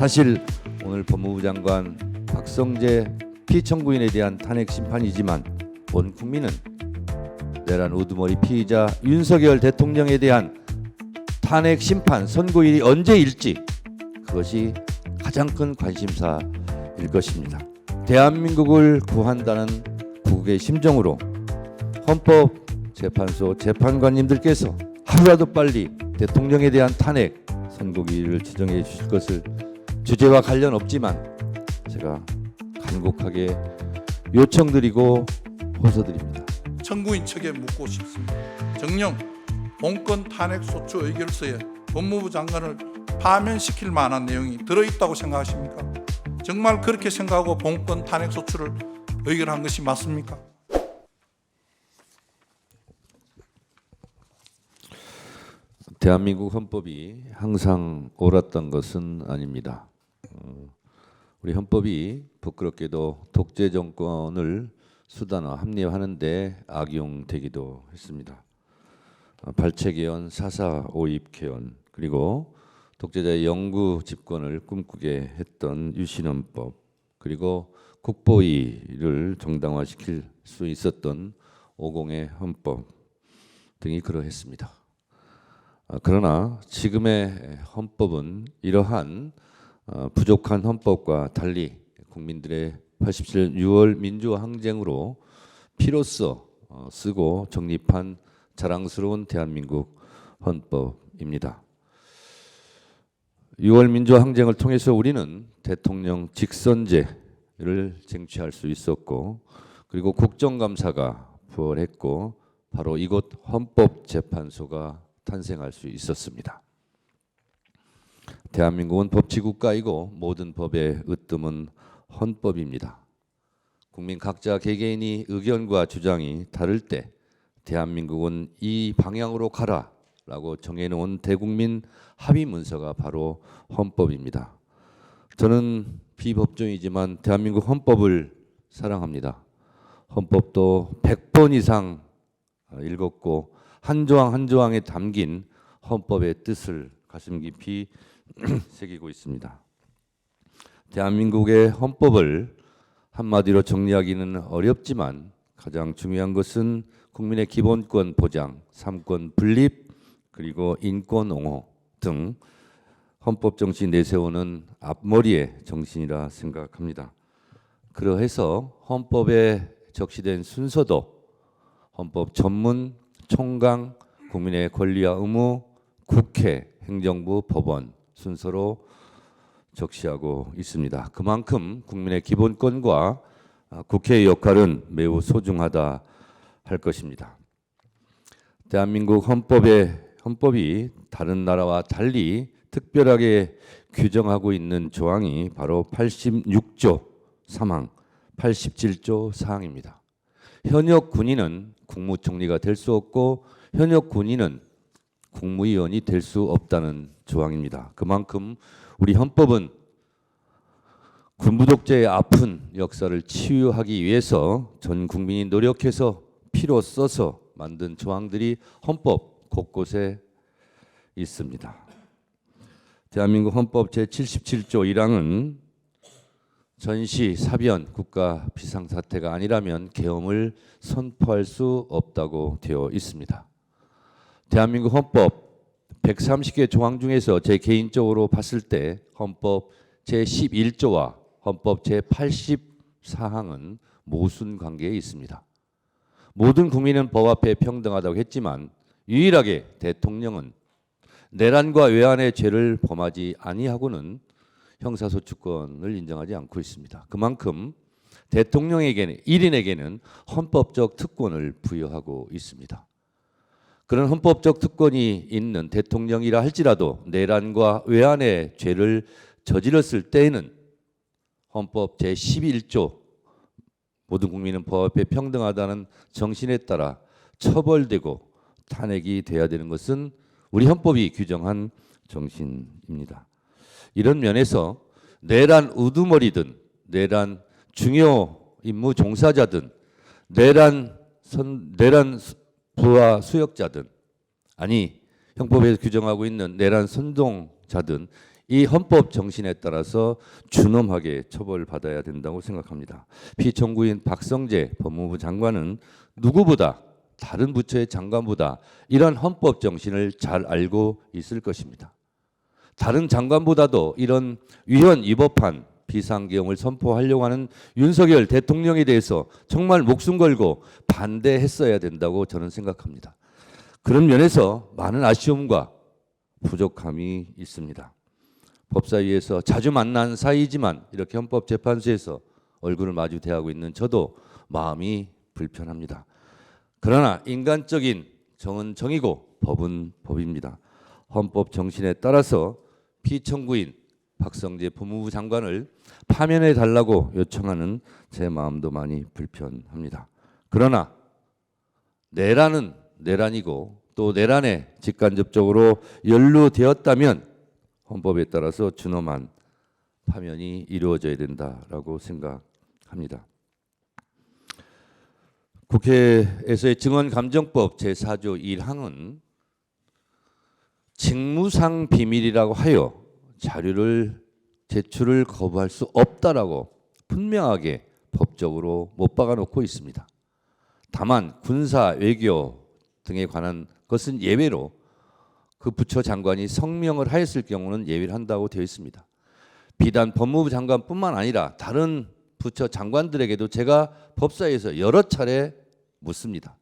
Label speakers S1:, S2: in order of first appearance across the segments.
S1: 사실 오늘 법무부 장관 박성재 피청구인에 대한 탄핵 심판이지만 온 국민은 내란 우두머리 피의자 윤석열 대통령에 대한 탄핵 심판 선고일이 언제일지 그것이 가장 큰 관심사일 것입니다. 대한민국을 구한다는 국의 심정으로 헌법재판소 재판관님들께서 하루라도 빨리 대통령에 대한 탄핵 선고기일을 지정해 주실 것을 주제와 관련 없지만 제가 간곡하게 요청드리고 호소드립니다.
S2: 청구인 측에 묻고 싶습니다. 정령 본건 탄핵 소추 의결서에 법무부 장관을 파면시킬 만한 내용이 들어있다고 생각하십니까? 정말 그렇게 생각하고 본건 탄핵 소추를 의결한 것이 맞습니까?
S1: 대한민국 헌법이 항상 옳았던 것은 아닙니다. 어, 우리 헌법이 부끄럽게도 독재 정권을 수단화 합리화하는데 악용되기도 했습니다. 어, 발췌 개헌, 사사 오입 개헌 그리고 독재자의 영구 집권을 꿈꾸게 했던 유신헌법 그리고 국보위를 정당화시킬 수 있었던 오공의 헌법 등이 그러했습니다. 어, 그러나 지금의 헌법은 이러한 어, 부족한 헌법과 달리 국민들의 87년 6월 민주화 항쟁으로 피로써 어, 쓰고 정립한 자랑스러운 대한민국 헌법입니다. 6월 민주화 항쟁을 통해서 우리는 대통령 직선제를 쟁취할 수 있었고 그리고 국정감사가 부활했고 바로 이곳 헌법재판소가 탄생할 수 있었습니다. 대한민국은 법치국가이고 모든 법의 으뜸은 헌법입니다. 국민 각자 개개인이 의견과 주장이 다를 때 대한민국은 이 방향으로 가라 라고 정해놓은 대국민 합의 문서가 바로 헌법입니다. 저는 비법조이지만 대한민국 헌법을 사랑합니다. 헌법도 100번 이상 읽었고 한 조항 한 조항에 담긴 헌법의 뜻을 가슴 깊이 새기고 있습니다. 대한민국의 헌법을 한마디로 정리하기는 어렵지만 가장 중요한 것은 국민의 기본권 보장, 삼권 분립, 그리고 인권 옹호 등 헌법 정신 내세우는 앞머리의 정신이라 생각합니다. 그러해서 헌법에 적시된 순서도 헌법 전문, 총강, 국민의 권리와 의무, 국회, 행정부, 법원 순서로 적시하고 있습니다. 그만큼 국민의 기본권과 아, 국회의 역할은 매우 소중하다 할 것입니다. 대한민국 헌법의 헌법이 다른 나라와 달리 특별하게 규정하고 있는 조항이 바로 86조 3항, 87조 4항입니다. 현역 군인은 국무총리가 될 수 없고 현역 군인은 국무위원이 될 수 없다는 조항입니다. 그만큼 우리 헌법은 군부 독재의 아픈 역사를 치유하기 위해서 전 국민이 노력해서 피로 써서 만든 조항들이 헌법 곳곳에 있습니다. 대한민국 헌법 제 77조 1항은 전시 사변 국가 비상 사태가 아니라면 계엄을 선포할 수 없다고 되어 있습니다. 대한민국 헌법 130개 조항 중에서 제 개인적으로 봤을 때 헌법 제 11조와 헌법 제 84항은 모순 관계에 있습니다. 모든 국민은 법 앞에 평등하다고 했지만 유일하게 대통령은 내란과 외환의 죄를 범하지 아니하고는 형사소추권을 인정하지 않고 있습니다. 그만큼 대통령에게는 1인에게는 헌법적 특권을 부여하고 있습니다. 그런 헌법적 특권이 있는 대통령이라 할지라도 내란과 외환의 죄를 저질렀을 때에는 헌법 제 11조 모든 국민은 법 앞에 평등하다는 정신에 따라 처벌되고 탄핵이 돼야 되는 것은 우리 헌법이 규정한 정신입니다. 이런 면에서 내란 우두머리든 내란 중요 임무 종사자든 내란 선 내란 부하 수역자든 아니 형법에서 규정하고 있는 내란 선동자든 이 헌법 정신에 따라서 준엄하게 처벌받아야 된다고 생각합니다. 피청구인 박성재 법무부 장관은 누구보다 다른 부처의 장관보다 이런 헌법 정신을 잘 알고 있을 것입니다. 다른 장관보다도 이런 위헌 위법한 비상계엄을 선포하려고 하는 윤석열 대통령에 대해서 정말 목숨 걸고 반대했어야 된다고 저는 생각합니다. 그런 면에서 많은 아쉬움과 부족함이 있습니다. 법사위에서 자주 만난 사이지만 이렇게 헌법재판소에서 얼굴을 마주 대하고 있는 저도 마음이 불편합니다. 그러나 인간적인 정은 정이고 법은 법입니다. 헌법 정신에 따라서 피청구인 박성재 법무부 장관을 파면해 달라고 요청하는 제 마음도 많이 불편합니다. 그러나 내란은 내란이고 또 내란에 직간접적으로 연루되었다면 헌법에 따라서 준엄한 파면이 이루어져야 된다라고 생각합니다. 국회에서의 증언감정법 제4조 1항은 직무상 비밀이라고 하여 자료를 제출을 거부할 수 없다라고 분명하게 법적으로 못 박아 놓고 있습니다. 다만 군사 외교 등에 관한 것은 예외로 그 부처 장관이 성명을 하였을 경우는 예외를 한다고 되어 있습니다. 비단 법무부 장관뿐만 아니라 다른 부처 장관들에게도 제가 법사위에서 여러 차례 묻습니다.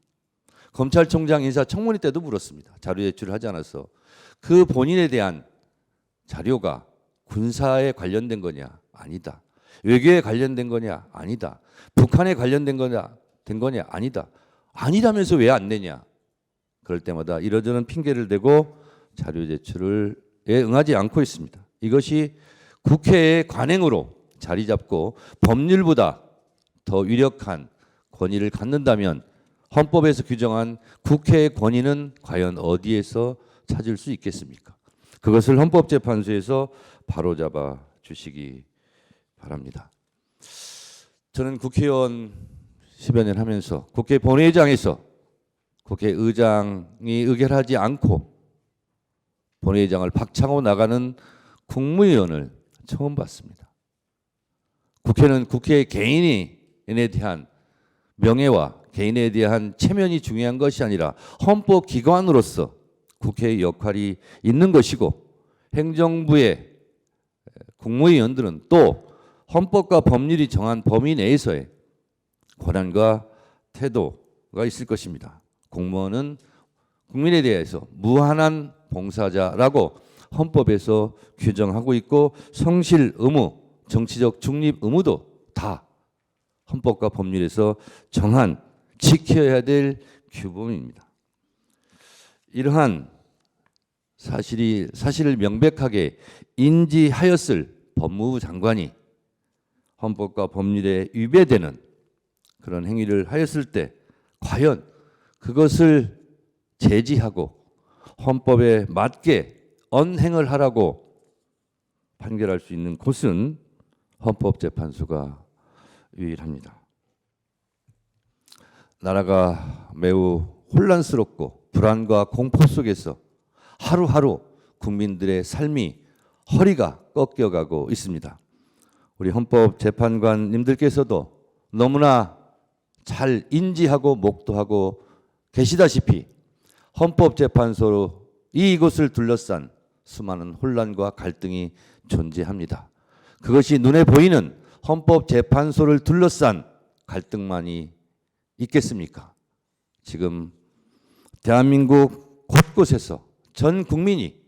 S1: 검찰총장 인사 청문회 때도 물었습니다. 자료 제출을 하지 않아서 그 본인에 대한 자료가 군사에 관련된 거냐? 아니다. 외교에 관련된 거냐? 아니다. 북한에 관련된 거냐? 된 거냐? 아니다. 아니라면서 왜 안 내냐? 그럴 때마다 이러저런 핑계를 대고 자료 제출을 에 응하지 않고 있습니다. 이것이 국회의 관행으로 자리 잡고 법률보다 더 유력한 권위를 갖는다면 헌법에서 규정한 국회의 권위는 과연 어디에서 찾을 수 있겠습니까? 그것을 헌법재판소에서 바로잡아 주시기 바랍니다. 저는 국회의원 10여 년 하면서 국회 본회의장에서 국회의장이 의결하지 않고 본회의장을 박차고 나가는 국무위원을 처음 봤습니다. 국회는 국회 개인에 대한 명예와 개인에 대한 체면이 중요한 것이 아니라 헌법 기관으로서 국회의 역할이 있는 것이고 행정부의 국무위원들은 또 헌법과 법률이 정한 범위 내에서의 권한과 태도가 있을 것입니다. 공무원은 국민에 대해서 무한한 봉사자라고 헌법에서 규정하고 있고 성실 의무, 정치적 중립 의무도 다 헌법과 법률에서 정한 지켜야 될 규범입니다. 이러한 사실이 사실을 명백하게 인지하였을 법무부 장관이 헌법과 법률에 위배되는 그런 행위를 하였을 때 과연 그것을 제지하고 헌법에 맞게 언행을 하라고 판결할 수 있는 곳은 헌법재판소가 유일합니다. 나라가 매우 혼란스럽고 불안과 공포 속에서 하루하루 국민들의 삶이 허리가 꺾여가고 있습니다. 우리 헌법재판관님들께서도 너무나 잘 인지하고 목도하고 계시다시피 헌법재판소로 이곳을 둘러싼 수많은 혼란과 갈등이 존재합니다. 그것이 눈에 보이는 헌법재판소를 둘러싼 갈등만이 있겠습니까? 지금 대한민국 곳곳에서 전 국민이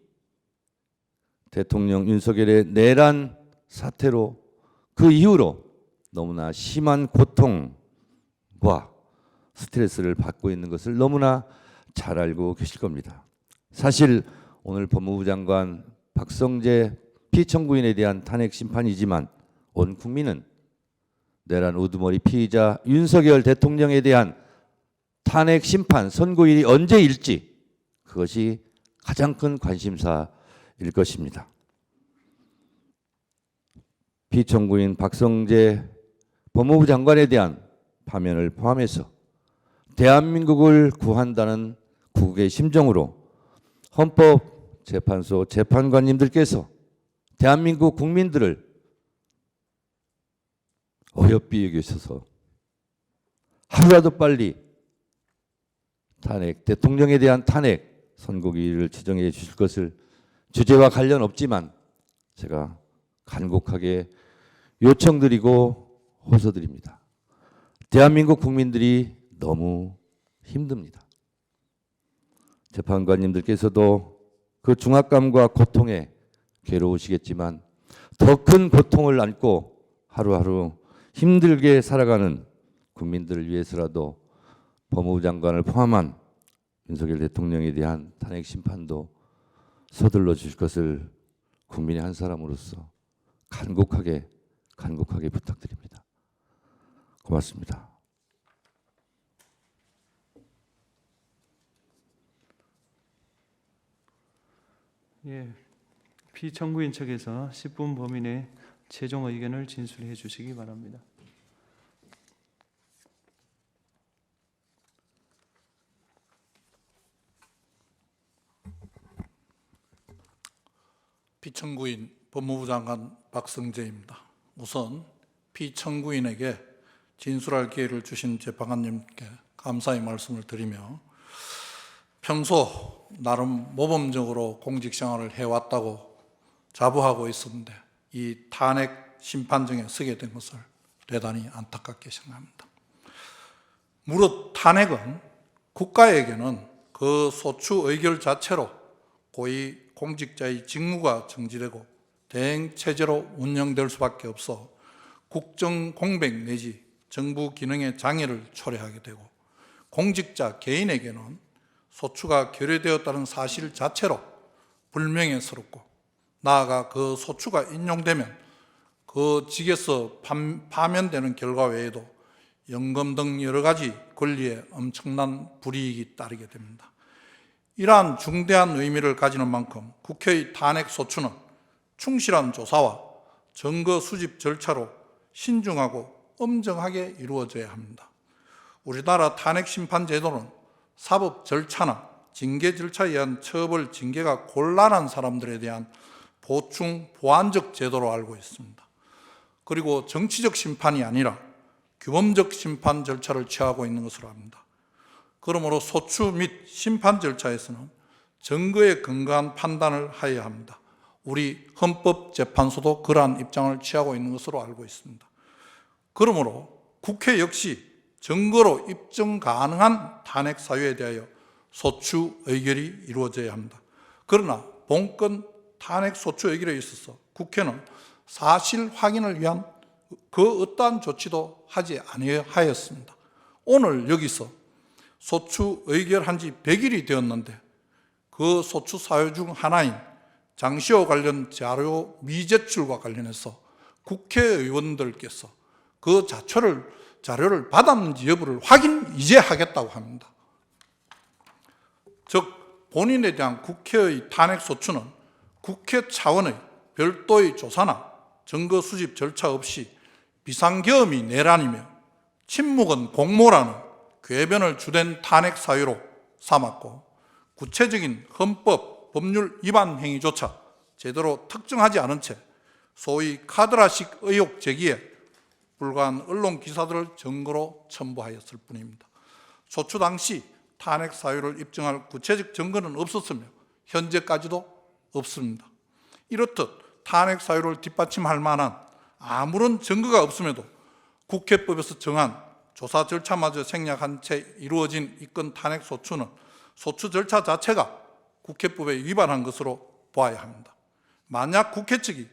S1: 대통령 윤석열의 내란 사태로 그 이후로 너무나 심한 고통과 스트레스를 받고 있는 것을 너무나 잘 알고 계실 겁니다. 사실 오늘 법무부 장관 박성재 피청구인에 대한 탄핵 심판이지만 온 국민은 내란 우두머리 피의자 윤석열 대통령에 대한 탄핵 심판 선고일이 언제일지 그것이 가장 큰 관심사일 것입니다. 피청구인 박성재 법무부 장관에 대한 파면을 포함해서 대한민국을 구한다는 국의 심정으로 헌법재판소 재판관님들께서 대한민국 국민들을 어여삐 여기셔서 하루라도 빨리 탄핵 대통령에 대한 탄핵 선고기를 지정해 주실 것을 주제와 관련 없지만 제가 간곡하게 요청드리고 호소드립니다. 대한민국 국민들이 너무 힘듭니다. 재판관님들께서도 그 중압감과 고통에 괴로우시겠지만 더 큰 고통을 안고 하루하루 힘들게 살아가는 국민들을 위해서라도 법무부 장관을 포함한 윤석열 대통령에 대한 탄핵 심판도 서둘러 주실 것을 국민의 한 사람으로서 간곡하게 간곡하게 부탁드립니다. 고맙습니다.
S3: 예, 피청구인 측에서 10분 범위 내 최종 의견을 진술해 주시기 바랍니다.
S2: 피청구인 법무부 장관 박성재입니다. 우선 피청구인에게 진술할 기회를 주신 재판관님께 감사의 말씀을 드리며 평소 나름 모범적으로 공직 생활을 해왔다고 자부하고 있었는데 이 탄핵 심판정에 서게 된 것을 대단히 안타깝게 생각합니다. 무릇 탄핵은 국가에게는 그 소추 의결 자체로 고위 공직자의 직무가 정지되고 대행 체제로 운영될 수밖에 없어 국정 공백 내지 정부 기능의 장애를 초래하게 되고 공직자 개인에게는 소추가 결여되었다는 사실 자체로 불명예스럽고 나아가 그 소추가 인용되면 그 직에서 파- 파면되는 결과 외에도 연금 등 여러 가지 권리에 엄청난 불이익이 따르게 됩니다. 이러한 중대한 의미를 가지는 만큼 국회의 탄핵 소추는 충실한 조사와 증거 수집 절차로 신중하고 엄정하게 이루어져야 합니다. 우리나라 탄핵 심판 제도는 사법 절차나 징계 절차에 의한 처벌 징계가 곤란한 사람들에 대한 보충 보완적 제도로 알고 있습니다. 그리고 정치적 심판이 아니라 규범적 심판 절차를 취하고 있는 것으로 압니다. 그러므로 소추 및 심판 절차에서는 증거에 근거한 판단을 하여야 합니다. 우리 헌법재판소도 그러한 입장을 취하고 있는 것으로 알고 있습니다. 그러므로 국회 역시 증거로 입증 가능한 탄핵 사유에 대하여 소추 의결이 이루어져야 합니다. 그러나 본건 탄핵 소추 의결에 있어서 국회는 사실 확인을 위한 그 어떠한 조치도 하지 아니하였습니다. 오늘 여기서 소추 의결한 지 100일이 되었는데 그 소추 사유 중 하나인 장시호 관련 자료 미제출과 관련해서 국회의원들께서 그 자초를 자료를 받았는지 여부를 확인 이제 하겠다고 합니다. 즉 본인에 대한 국회의 탄핵 소추는 국회 차원의 별도의 조사나 증거 수집 절차 없이 비상계엄이 내란이며 침묵은 공모라는 궤변을 주된 탄핵 사유로 삼았고 구체적인 헌법 법률 위반 행위조차 제대로 특정하지 않은 채 소위 카드라식 의혹 제기에 불과한 언론 기사들을 증거로 첨부하였을 뿐입니다. 소추 당시 탄핵 사유를 입증할 구체적 증거는 없었으며 현재까지도 없습니다. 이렇듯 탄핵 사유를 뒷받침할 만한 아무런 증거가 없음에도 국회법에서 정한 조사 절차마저 생략한 채 이루어진 이건 탄핵 소추는 소추 절차 자체가 국회법에 위반한 것으로 보아야 합니다. 만약 국회 측이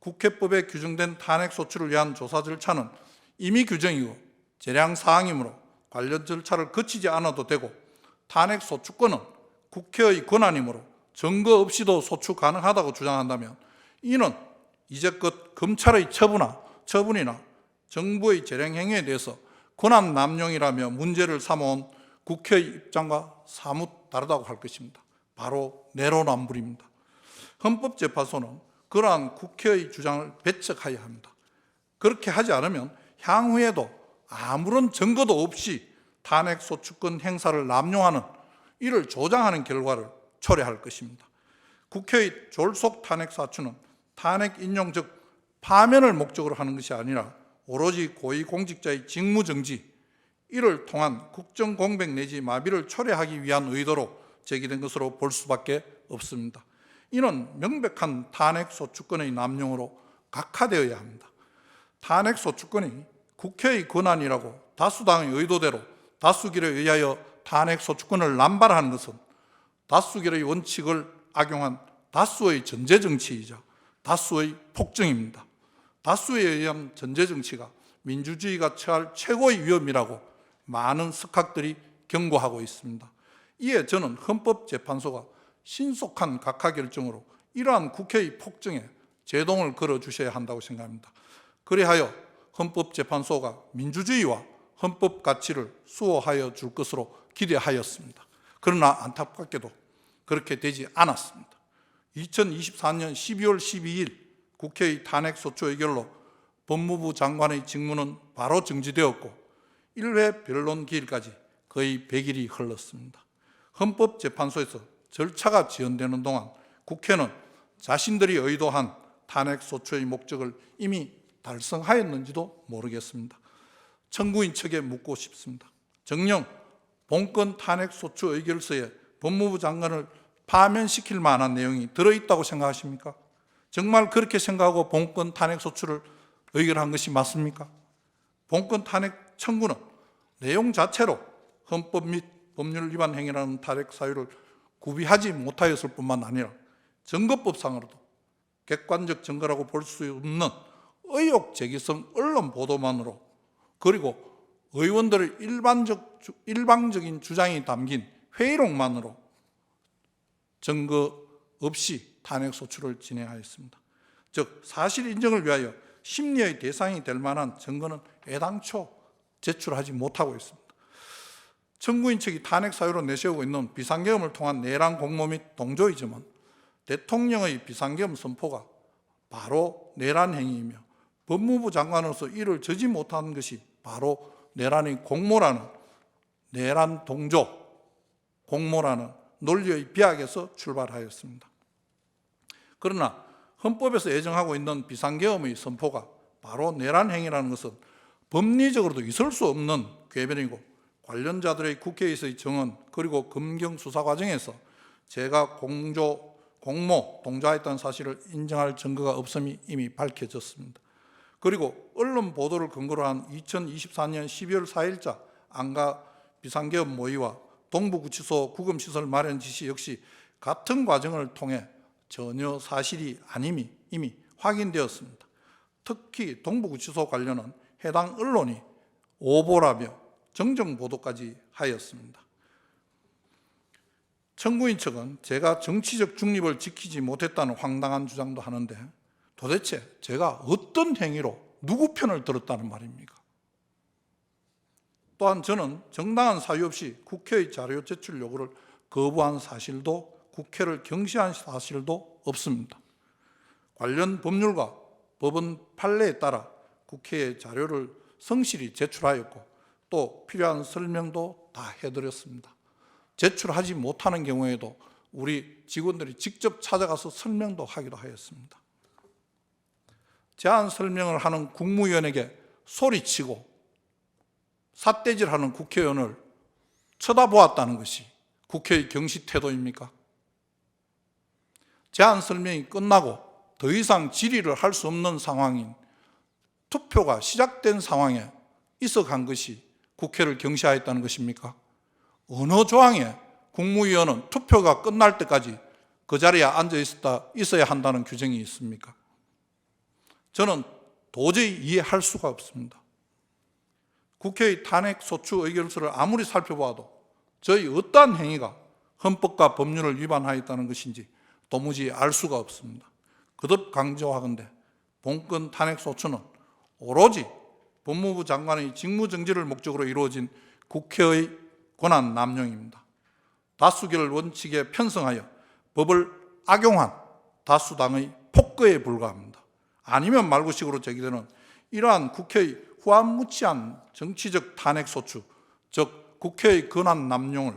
S2: 국회법에 규정된 탄핵 소추를 위한 조사 절차는 이미 규정이고 재량 사항이므로 관련 절차를 거치지 않아도 되고 탄핵 소추권은 국회의 권한이므로 증거 없이도 소추 가능하다고 주장한다면 이는 이제껏 검찰의 처분이나 정부의 재량 행위에 대해서 권한 남용이라며 문제를 삼아온 국회의 입장과 사뭇 다르다고 할 것입니다. 바로 내로남불입니다. 헌법재판소는 그러한 국회의 주장을 배척해야 합니다. 그렇게 하지 않으면 향후에도 아무런 증거도 없이 탄핵 소추권 행사를 남용하는 이를 조장하는 결과를 초래할 것입니다. 국회의 졸속 탄핵 사추는 탄핵 인용 즉 파면을 목적으로 하는 것이 아니라 오로지 고위공직자의 직무정지 이를 통한 국정공백 내지 마비를 초래하기 위한 의도로 제기된 것으로 볼 수밖에 없습니다. 이는 명백한 탄핵 소추권의 남용으로 각하되어야 합니다. 탄핵 소추권이 국회의 권한이라고 다수당의 의도대로 다수결에 의하여 탄핵 소추권을 남발하는 것은 다수결의 원칙을 악용한 다수의 전제 정치이자 다수의 폭정입니다. 다수에 의한 전제 정치가 민주주의가 처할 최고의 위험이라고 많은 석학들이 경고하고 있습니다. 이에 저는 헌법재판소가 신속한 각하 결정으로 이러한 국회의 폭정에 제동을 걸어 주셔야 한다고 생각합니다. 그리하여 헌법재판소가 민주주의와 헌법 가치를 수호하여 줄 것으로 기대하였습니다. 그러나 안타깝게도 그렇게 되지 않았습니다. 2024년 12월 12일 국회의 탄핵소추 의결로 법무부 장관의 직무는 바로 정지되었고 1회 변론 기일까지 거의 100일이 흘렀습니다. 헌법재판소에서 절차가 지연되는 동안 국회는 자신들이 의도한 탄핵소추의 목적을 이미 달성하였는지도 모르겠습니다. 청구인 측에 묻고 싶습니다. 정녕 본건 탄핵소추 의결서에 법무부 장관을 파면시킬 만한 내용이 들어있다고 생각하십니까? 정말 그렇게 생각하고 본건 탄핵 소추를 의결한 것이 맞습니까? 본건 탄핵 청구는 내용 자체로 헌법 및 법률 위반 행위라는 탄핵 사유를 구비하지 못하였을 뿐만 아니라 증거법상으로도 객관적 증거라고 볼 수 없는 의혹 제기성 언론 보도만으로 그리고 의원들의 일반적, 주- 일방적인 주장이 담긴 회의록만으로 증거 없이 탄핵 소추를 진행하였습니다. 즉 사실 인정을 위하여 심리의 대상이 될 만한 증거는 애당초 제출하지 못하고 있습니다. 청구인 측이 탄핵 사유로 내세우고 있는 비상계엄을 통한 내란 공모 및 동조이즘은 대통령의 비상계엄 선포가 바로 내란 행위이며 법무부 장관으로서 이를 저지 못한 것이 바로 내란의 공모라는 내란 동조 공모라는 논리의 비약에서 출발하였습니다. 그러나 헌법에서 예정하고 있는 비상계엄의 선포가 바로 내란 행위라는 것은 법리적으로도 있을 수 없는 궤변이고 관련자들의 국회에서의 정언 그리고 검경 수사 과정에서 제가 공조 공모 동조했다는 사실을 인정할 증거가 없음이 이미 밝혀졌습니다. 그리고 언론 보도를 근거로 한 2024년 12월 4일자 안가 비상계엄 모의와 동부구치소 구금시설 마련 지시 역시 같은 과정을 통해 전혀 사실이 아님이 이미 확인되었습니다. 특히 동부구치소 관련은 해당 언론이 오보라며 정정 보도까지 하였습니다. 청구인 측은 제가 정치적 중립을 지키지 못했다는 황당한 주장도 하는데 도대체 제가 어떤 행위로 누구 편을 들었다는 말입니까? 또한 저는 정당한 사유 없이 국회의 자료 제출 요구를 거부한 사실도 국회를 경시한 사실도 없습니다. 관련 법률과 법원 판례에 따라 국회에 자료를 성실히 제출하였고 또 필요한 설명도 다 해드렸습니다. 제출하지 못하는 경우에도 우리 직원들이 직접 찾아가서 설명도 하기도 하였습니다. 제안 설명을 하는 국무위원에게 소리치고 삿대질하는 국회의원을 쳐다보았다는 것이 국회의 경시 태도입니까? 제안 설명이 끝나고 더 이상 질의를 할 수 없는 상황인 투표가 시작된 상황에 있어 간 것이 국회를 경시하였다는 것입니까? 어느 조항에 국무위원은 투표가 끝날 때까지 그 자리에 앉아 있었다, 있어야 한다는 규정이 있습니까? 저는 도저히 이해할 수가 없습니다. 국회의 탄핵 소추 의결서를 아무리 살펴봐도 저희 어떠한 행위가 헌법과 법률을 위반하였다는 것인지 도무지 알 수가 없습니다. 거듭 강조하건대 본건 탄핵 소추는 오로지 법무부 장관의 직무정지를 목적으로 이루어진 국회의 권한 남용입니다. 다수결 원칙에 편성하여 법을 악용한 다수당의 폭거에 불과합니다. 아니면 말고식으로 제기되는 이러한 국회의 후안무치한 정치적 탄핵 소추, 즉 국회의 권한 남용을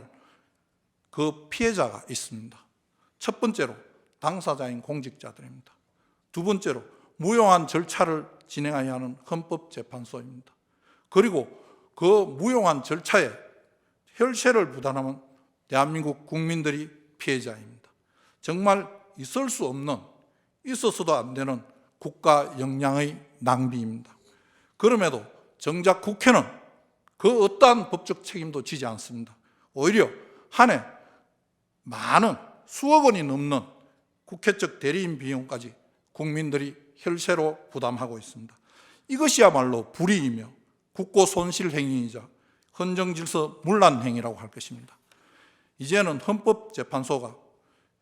S2: 그 피해자가 있습니다. 첫 번째로 당사자인 공직자들입니다. 두 번째로 무용한 절차를 진행해야 하는 헌법재판소입니다. 그리고 그 무용한 절차에 혈세를 부담하면 대한민국 국민들이 피해자입니다. 정말 있을 수 없는 있어서도 안 되는 국가 역량의 낭비입니다. 그럼에도 정작 국회는 그 어떠한 법적 책임도 지지 않습니다. 오히려 한 해 많은 수억 원이 넘는 국회 측 대리인 비용까지 국민들이 혈세로 부담하고 있습니다. 이것이야말로 불이이며 국고 손실 행위이자 헌정 질서 문란 행위라고 할 것입니다. 이제는 헌법재판소가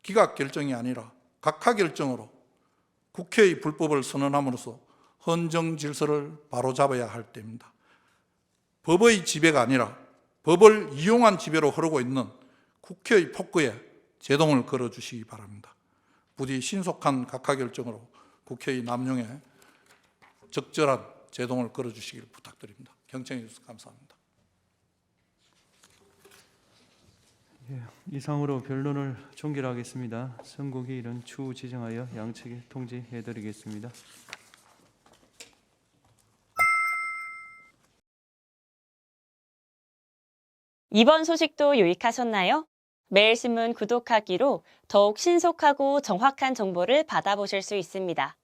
S2: 기각 결정이 아니라 각하 결정으로 국회의 불법을 선언함으로써 헌정 질서를 바로잡아야 할 때입니다. 법의 지배가 아니라 법을 이용한 지배로 흐르고 있는 국회의 폭거에 제동을 걸어 주시기 바랍니다. 부디 신속한 각하 결정으로 국회의 남용에 적절한 제동을 걸어 주시길 부탁드립니다. 경청해 주셔서 감사합니다.
S3: 이상으로 변론을 종결하겠습니다. 선고기일은 추후 지정하여 양측에 통지해드리겠습니다.
S4: 이번 소식도 유익하셨나요? 매일신문 구독하기로 더욱 신속하고 정확한 정보를 받아보실 수 있습니다.